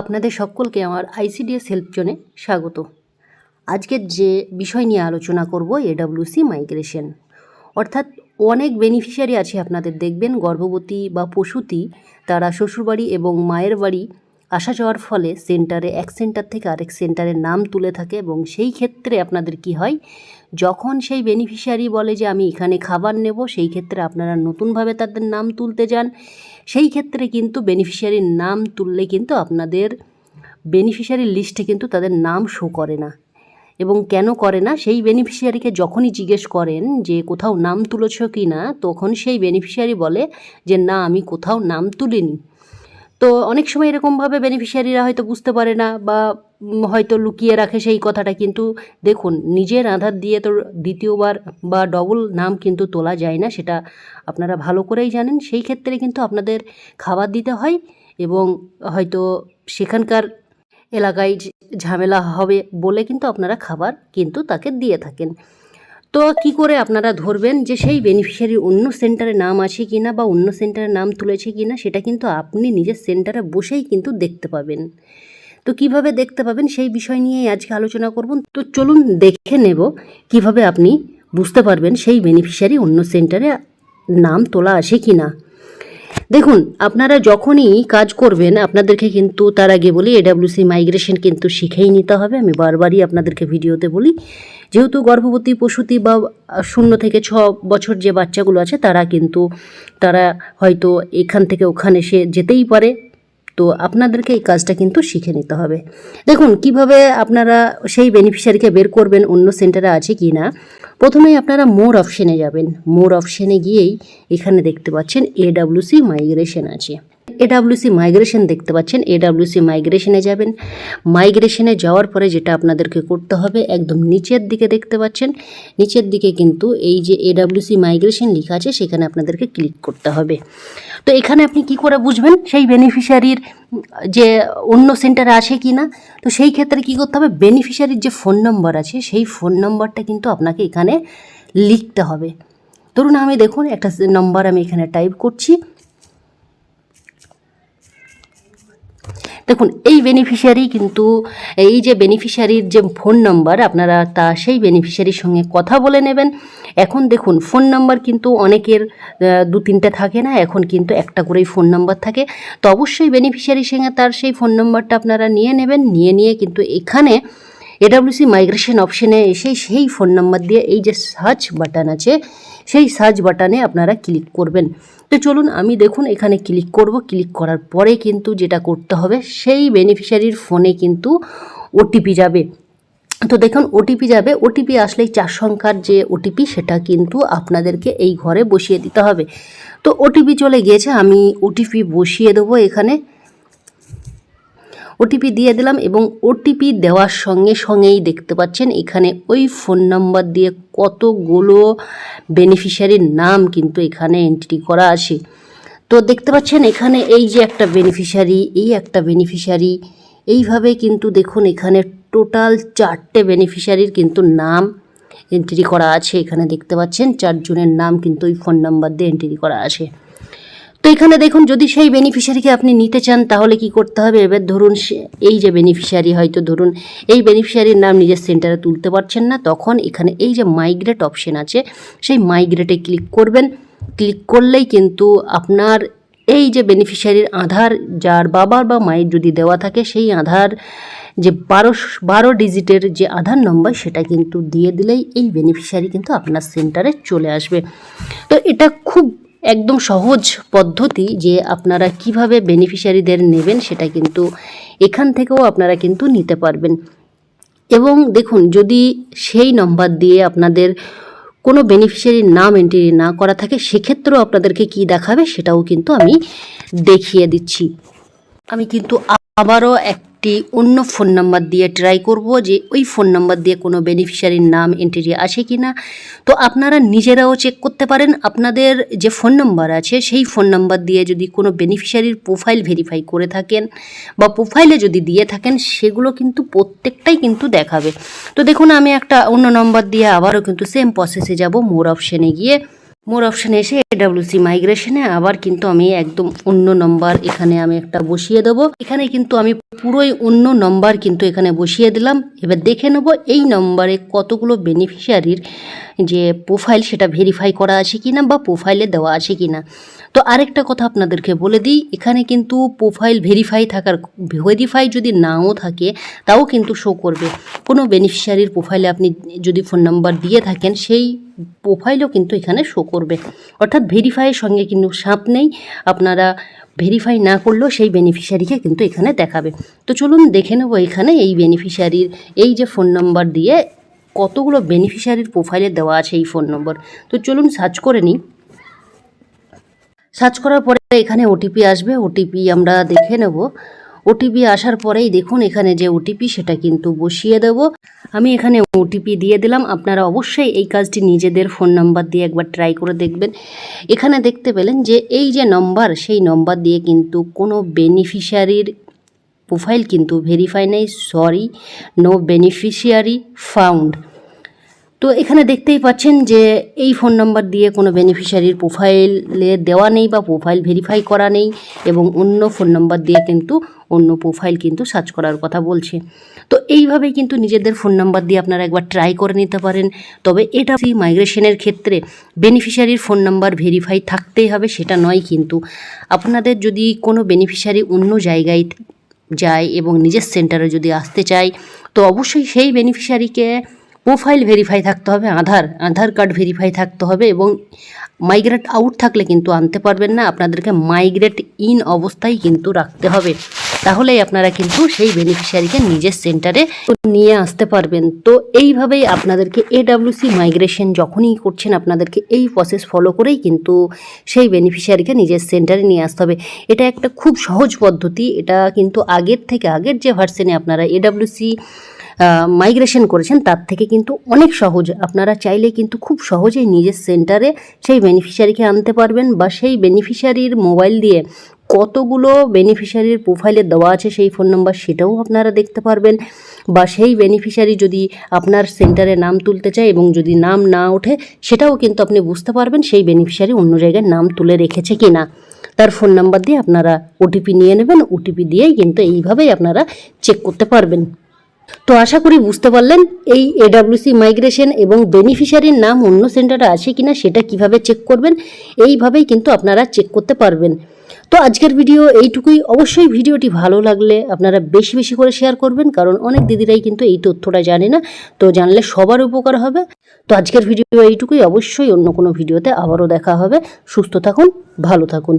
আপনাদের সকলকে আমার আইসিডিএস হেল্প জোনে স্বাগত। আজকের যে বিষয় নিয়ে আলোচনা করব, এডাব্লিউসি মাইগ্রেশন। অর্থাৎ অনেক বেনিফিশিয়ারি আছে, আপনাদের দেখবেন, গর্ভবতী বা পশুতি তারা শ্বশুরবাড়ি এবং মায়ের বাড়ি আসা যাওয়ার ফলে সেন্টারে এক সেন্টার থেকে আরেক সেন্টারের নাম তুলে থাকে এবং সেই ক্ষেত্রে আপনাদের কি হয়, যখন সেই বেনিফিশিয়ারি বলে যে আমি এখানে খাবার নেব, সেই ক্ষেত্রে আপনারা নতুনভাবে তাদের নাম তুলতে যান। সেই ক্ষেত্রে কিন্তু বেনিফিশিয়ারির নাম তুললে কিন্তু আপনাদের বেনিফিশিয়ারির লিস্টে কিন্তু তাদের নাম শো করে না। এবং কেন করে না? সেই বেনিফিশিয়ারিকে যখনই জিজ্ঞেস করেন যে কোথাও নাম তুলেছ কি না তখন সেই বেনিফিশিয়ারি বলে যে, না, আমি কোথাও নাম তুলিনি। তো অনেক সময় এরকমভাবে বেনিফিশিয়ারিরা হয়তো বুঝতে পারে না বা হয়তো লুকিয়ে রাখে সেই কথাটা। কিন্তু দেখুন, নিজের আধার দিয়ে তো দ্বিতীয়বার বা ডবল নাম কিন্তু তোলা যায় না, সেটা আপনারা ভালো করেই জানেন। সেই ক্ষেত্রে কিন্তু আপনাদের খাবার দিতে হয় এবং হয়তো সেখানকার এলাকায় ঝামেলা হবে বলে কিন্তু আপনারা খাবার কিন্তু তাকে দিয়ে থাকেন। তো কি করে আপনারা ধরবেন যে সেই বেনিফিশিয়ারি অন্য সেন্টারে নাম আছে কি না বা অন্য সেন্টারে নাম তুলেছে কি না সেটা কিন্তু আপনি নিজের সেন্টারে বসেই কিন্তু দেখতে পাবেন। তো কীভাবে দেখতে পাবেন সেই বিষয় নিয়েই আজকে আলোচনা করব। তো চলুন দেখে নেব কীভাবে আপনি বুঝতে পারবেন সেই বেনিফিশিয়ারি অন্য সেন্টারে নাম তোলা আছে কি না দেখুন, আপনারা যখনই কাজ করবেন, আপনাদেরকে কিন্তু তার আগে বলি এডাব্লিউসি মাইগ্রেশন কিন্তু শিখেই নিতে হবে। আমি বারবারই আপনাদেরকে ভিডিওতে বলি, যেহেতু গর্ভবতী প্রসূতি বা শূন্য থেকে ছ বছর যে বাচ্চাগুলো আছে, তারা কিন্তু, তারা হয়তো এখান থেকে ওখানে সে যেতেই পারে। তো আপনাদেরকে এই কাজটা কিন্তু শিখে নিতে হবে। দেখুন, কীভাবে আপনারা সেই বেনিফিশিয়ারিকে বের করবেন, অন্য সেন্টারে আছে কি না প্রথমেই আপনারা মোর অপশানে যাবেন। মোর অপশানে গিয়েই এখানে দেখতে পাচ্ছেন এডাব্লিউসি মাইগ্রেশন আছে। এডাব্লিউসি মাইগ্রেশন দেখতে পাচ্ছেন। এডাব্লিউসি মাইগ্রেশনে যাবেন। মাইগ্রেশনে যাওয়ার পরে যেটা আপনাদেরকে করতে হবে, একদম নিচের দিকে দেখতে পাচ্ছেন। নিচের দিকে কিন্তু এই যে এডাব্লিউসি মাইগ্রেশন লেখা আছে, সেখানে আপনাদেরকে ক্লিক করতে হবে। তো এখানে আপনি কি করে বুঝবেন? সেই বেনিফিশিয়ারির যে অন্য সেন্টারে আছে কি না তো সেই ক্ষেত্রে কি করতে হবে? বেনিফিশিয়ারির যে ফোন নম্বর আছে, সেই ফোন নম্বরটা কিন্তু আপনাকে এখানে লিখতে হবে। ধরুন আমি দেখুন, একটা নম্বর আমি এখানে টাইপ করছি। দেখুন, এই বেনিফিশিয়ারি কিন্তু, এই যে বেনিফিশিয়ারির যে ফোন নাম্বার আপনারা তা সেই বেনিফিশিয়ারির সঙ্গে কথা বলে নেবেন। এখন দেখুন ফোন নাম্বার কিন্তু অনেকের দু তিনটে থাকে না, এখন কিন্তু একটা করেই ফোন নাম্বার থাকে। তো অবশ্যই বেনিফিশিয়ারির সঙ্গে তার সেই ফোন নাম্বারটা আপনারা নিয়ে নেবেন, নিয়ে নিয়ে কিন্তু এখানে এডাব্লিউসি মাইগ্রেশন অপশনে এসে সেই ফোন নাম্বার দিয়ে এই যে সার্চ বাটন আছে সেই সার্চ বাটনে আপনারা ক্লিক করবেন। তো চলুন আমি দেখুন এখানে ক্লিক করব। ক্লিক করার পরে কিন্তু যেটা করতে হবে, সেই বেনিফিশিয়ারির ফোনে কিন্তু ওটিপি যাবে। তো দেখুন ওটিপি যাবে। ওটিপি আসলেই চার সংখ্যার যে ওটিপি সেটা কিন্তু আপনাদেরকে এই ঘরে বসিয়ে দিতে হবে। তো ওটিপি চলে গিয়েছে, আমি ওটিপি বসিয়ে দেবো এখানে। ওটিপি দিয়ে দিলাম এবং ওটিপি দেওয়ার সঙ্গে সঙ্গেই দেখতে পাচ্ছেন এখানে ওই ফোন নাম্বার দিয়ে কতগুলো বেনিফিশিয়ারির নাম কিন্তু এখানে এন্ট্রি করা আছে। তো দেখতে পাচ্ছেন এখানে এই যে একটা বেনিফিশিয়ারি, এই একটা বেনিফিশিয়ারি, এইভাবে কিন্তু দেখুন এখানে টোটাল চারটে বেনিফিশিয়ারির কিন্তু নাম এন্ট্রি করা আছে। এখানে দেখতে পাচ্ছেন চারজনের নাম কিন্তু ওই ফোন নাম্বার দিয়ে এন্ট্রি করা আছে। তো এখানে দেখুন, যদি সেই বেনিফিশিয়ারিকে আপনি নিতে চান, তাহলে কি করতে হবে? এবার ধরুন এই যে বেনিফিশিয়ারি হয়তো ধরুন এই বেনিফিশিয়ারির নাম নিজের সেন্টারে তুলতে পারছেন না, তখন এখানে এই যে মাইগ্রেট অপশন আছে, সেই মাইগ্রেটে ক্লিক করবেন। ক্লিক করলেই কিন্তু আপনার এই যে বেনিফিশিয়ারির আধার, যার বাবার বা মায়ের যদি দেওয়া থাকে, সেই আধার যে বারো বারো ডিজিটের যে আধার নম্বর সেটা কিন্তু দিয়ে দিলেই এই বেনিফিশিয়ারি কিন্তু আপনার সেন্টারে চলে আসবে। তো এটা খুব একদম সহজ পদ্ধতি যে আপনারা কীভাবে বেনিফিশিয়ারিদের নেবেন সেটা কিন্তু এখান থেকেও আপনারা কিন্তু নিতে পারবেন। এবং দেখুন, যদি সেই নম্বর দিয়ে আপনাদের কোনো বেনিফিশিয়ারির নাম এন্ট্রি না করা থাকে, সেক্ষেত্রেও আপনাদেরকে কি দেখাবে সেটাও কিন্তু আমি দেখিয়ে দিচ্ছি। আমি কিন্তু আবারও একটি অন্য ফোন নাম্বার দিয়ে ট্রাই করব যে ওই ফোন নাম্বার দিয়ে কোনো বেনিফিশিয়ারির নাম এন্ট্রি আছে কি না তো আপনারা নিজেরাও চেক করতে পারেন। আপনাদের যে ফোন নাম্বার আছে, সেই ফোন নাম্বার দিয়ে যদি কোনো বেনিফিশিয়ারির প্রোফাইল ভেরিফাই করে থাকেন বা প্রোফাইলে যদি দিয়ে থাকেন, সেগুলো কিন্তু প্রত্যেকটাই কিন্তু দেখাবে। তো দেখুন, আমি একটা অন্য নম্বর দিয়ে আবারও কিন্তু সেম প্রসেসে যাব। মোর অপশানে গিয়ে মোর অপশানে এসে এডাব্লিউসি মাইগ্রেশনে আবার কিন্তু আমি একদম অন্য নম্বর এখানে আমি একটা বসিয়ে দেবো। এখানে কিন্তু আমি পুরোই অন্য নম্বর কিন্তু এখানে বসিয়ে দিলাম। এবার দেখে নেব এই নম্বরে কতগুলো বেনিফিশিয়ারির যে প্রোফাইল সেটা ভেরিফাই করা আছে কি না বা প্রোফাইলে দেওয়া আছে কি না তো আরেকটা কথা আপনাদেরকে বলে দিই, এখানে কিন্তু প্রোফাইল ভেরিফাই থাকার ভেরিফাই যদি নাও থাকে, তাও কিন্তু শো করবে। কোনো বেনিফিশিয়ারির প্রোফাইলে আপনি যদি ফোন নাম্বার দিয়ে থাকেন, সেই প্রোফাইলও কিন্তু এখানে শো করবে। অর্থাৎ ভেরিফাইয়ের সঙ্গে কিন্তু সাপ নেই। আপনারা ভেরিফাই না করলেও সেই বেনিফিশিয়ারিকে কিন্তু এখানে দেখাবে। তো চলুন দেখে নেব এখানে এই বেনিফিশিয়ারির এই যে ফোন নম্বর দিয়ে কতগুলো বেনিফিশিয়ারির প্রোফাইলে দেওয়া আছে এই ফোন নম্বর তো চলুন সার্চ করে নিই। সার্চ করার পরে এখানে ওটিপি আসবে। ওটিপি আমরা দেখে নেব। ওটিপি আসার পরেই দেখুন এখানে যে ওটিপি সেটা কিন্তু বসিয়ে দেব। আমি এখানে ওটিপি দিয়ে দিলাম। আপনারা অবশ্যই এই কাজটি নিজেদের ফোন নাম্বার দিয়ে একবার ট্রাই করে দেখবেন। এখানে দেখতে পেলেন যে এই যে নম্বর, সেই নম্বর দিয়ে কিন্তু কোনো বেনিফিশিয়ারির প্রোফাইল কিন্তু ভেরিফাই নেই। সরি নো বেনিফিশিয়ারি ফাউন্ড তো এখানে দেখতেই পাচ্ছেন যে এই ফোন নাম্বার দিয়ে কোনো বেনিফিশিয়ারির প্রোফাইলে দেওয়া নেই বা প্রোফাইল ভেরিফাই করা নেই এবং অন্য ফোন নাম্বার দিয়ে কিন্তু অন্য প্রোফাইল কিন্তু সার্চ করার কথা বলছে। তো এইভাবেই কিন্তু নিজেদের ফোন নাম্বার দিয়ে আপনারা একবার ট্রাই করে নিতে পারেন। তবে এটা মাইগ্রেশনের ক্ষেত্রে বেনিফিশিয়ারির ফোন নাম্বার ভেরিফাই থাকতেই হবে, সেটা নয় কিন্তু। আপনাদের যদি কোনো বেনিফিশিয়ারি অন্য জায়গায় যায় এবং নিজের সেন্টারে যদি আসতে চায়, তো অবশ্যই সেই বেনিফিশিয়ারিকে প্রোফাইল ভেরিফাই থাকতে হবে, আধার আধার কার্ড ভেরিফাই থাকতে হবে এবং মাইগ্রেট আউট থাকলে কিন্তু আনতে পারবেন না, আপনাদেরকে মাইগ্রেট ইন অবস্থায় কিন্তু রাখতে হবে। তাহলেই আপনারা কিন্তু সেই বেনিফিশিয়ারিকে নিজের সেন্টারে নিয়ে আসতে পারবেন। তো এইভাবেই আপনাদেরকে এডাব্লিউসি মাইগ্রেশন যখনই করছেন, আপনাদেরকে এই প্রসেস ফলো করেই কিন্তু সেই বেনিফিশিয়ারিকে নিজের সেন্টারে নিয়ে আসতে হবে। এটা একটা খুব সহজ পদ্ধতি, এটা কিন্তু আগের থেকে আগের যে ভার্সনে আপনারা এডাব্লিউসি মাইগ্রেশন করেছেন, তার থেকে কিন্তু অনেক সহজ। আপনারা চাইলে কিন্তু খুব সহজেই নিজের সেন্টারে সেই বেনিফিশিয়ারিকে আনতে পারবেন বা সেই বেনিফিশিয়ারির মোবাইল দিয়ে কতগুলো বেনিফিশিয়ারির প্রোফাইলে দেওয়া আছে সেই ফোন নাম্বার সেটাও আপনারা দেখতে পারবেন। বা সেই বেনিফিশিয়ারি যদি আপনার সেন্টারে নাম তুলতে চায় এবং যদি নাম না ওঠে, সেটাও কিন্তু আপনি বুঝতে পারবেন সেই বেনিফিশিয়ারি অন্য জায়গায় নাম তুলে রেখেছে কি না তার ফোন নাম্বার দিয়ে আপনারা ওটিপি নিয়ে নেবেন ওটিপি দিয়েই কিন্তু এইভাবেই আপনারা চেক করতে পারবেন। তো আশা করি বুঝতে পারলেন, এই এডাব্লিউসি মাইগ্রেশন এবং বেনিফিশিয়ারির নাম অন্য সেন্টারে আছে কিনা সেটা কীভাবে চেক করবেন, এইভাবেই কিন্তু আপনারা চেক করতে পারবেন। তো আজকের ভিডিও এইটুকুই। অবশ্যই ভিডিওটি ভালো লাগলে আপনারা বেশি বেশি করে শেয়ার করবেন, কারণ অনেক দিদিরাই কিন্তু এই তথ্যটা জানে না, তো জানলে সবার উপকার হবে। তো আজকের ভিডিও এইটুকুই। অবশ্যই অন্য কোনো ভিডিওতে আবারও দেখা হবে। সুস্থ থাকুন, ভালো থাকুন।